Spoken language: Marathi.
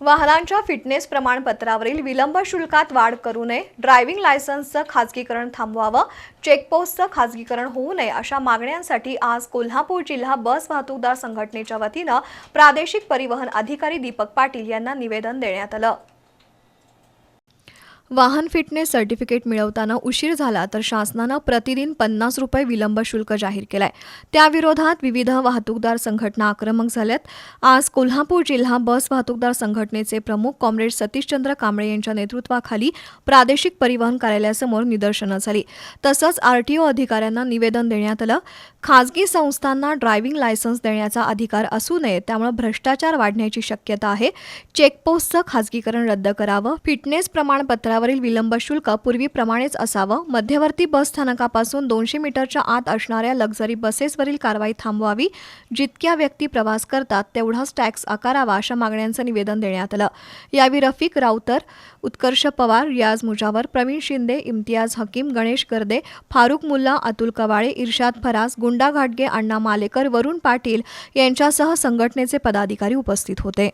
वाहनांच्या फिटनेस प्रमाणपत्रावरील विलंब शुल्कात वाढ करू नये ड्रायव्हिंग लायसन्सचं खाजगीकरण थांबवावं चेकपोस्टचं खाजगीकरण होऊ नये अशा मागण्यांसाठी आज कोल्हापूर जिल्हा बस वाहतूकदार संघटनेच्या वतीनं प्रादेशिक परिवहन अधिकारी दीपक पाटील यांना निवेदन देण्यात आलं. वाहन फिटनेस सर्टिफिकेट मिळवताना उशीर झाला तर शासनानं प्रतिदिन पन्नास रुपये विलंब शुल्क जाहीर केलाय. त्याविरोधात विविध वाहतूकदार संघटना आक्रमक झाल्यात. आज कोल्हापूर जिल्हा बस वाहतूकदार संघटनेचे प्रमुख कॉम्रेड सतीशचंद्र कांबळे यांच्या नेतृत्वाखाली प्रादेशिक परिवहन कार्यालयासमोर निदर्शनं झाली. तसंच आरटीओ अधिकाऱ्यांना निवेदन देण्यात आलं. खासगी संस्थांना ड्रायव्हिंग लायसन्स देण्याचा अधिकार असू नये त्यामुळे भ्रष्टाचार वाढण्याची शक्यता आहे. चेकपोस्टचं खासगीकरण रद्द करावं फिटनेस प्रमाणपत्र स्थानकावरील विलंब शुल्क पूर्वीप्रमाणेच असावं. मध्यवर्ती बस स्थानकापासून दोनशे मीटरच्या आत असणाऱ्या लक्झरी बसेसवरील कारवाई थांबवावी. जितक्या व्यक्ती प्रवास करतात तेवढाच टॅक्स आकारावा अशा मागण्यांचं निवेदन देण्यात आलं. यावेळी रफिक राऊतर उत्कर्ष पवार रियाज मुजावर प्रवीण शिंदे इम्तियाज हकीम गणेश गर्दे फारुख मुल्ला अतुल कवाळे इर्शाद फराज गुंडा घाटगे अण्णा मालेकर वरुण पाटील यांच्यासह संघटनेचे पदाधिकारी उपस्थित होते.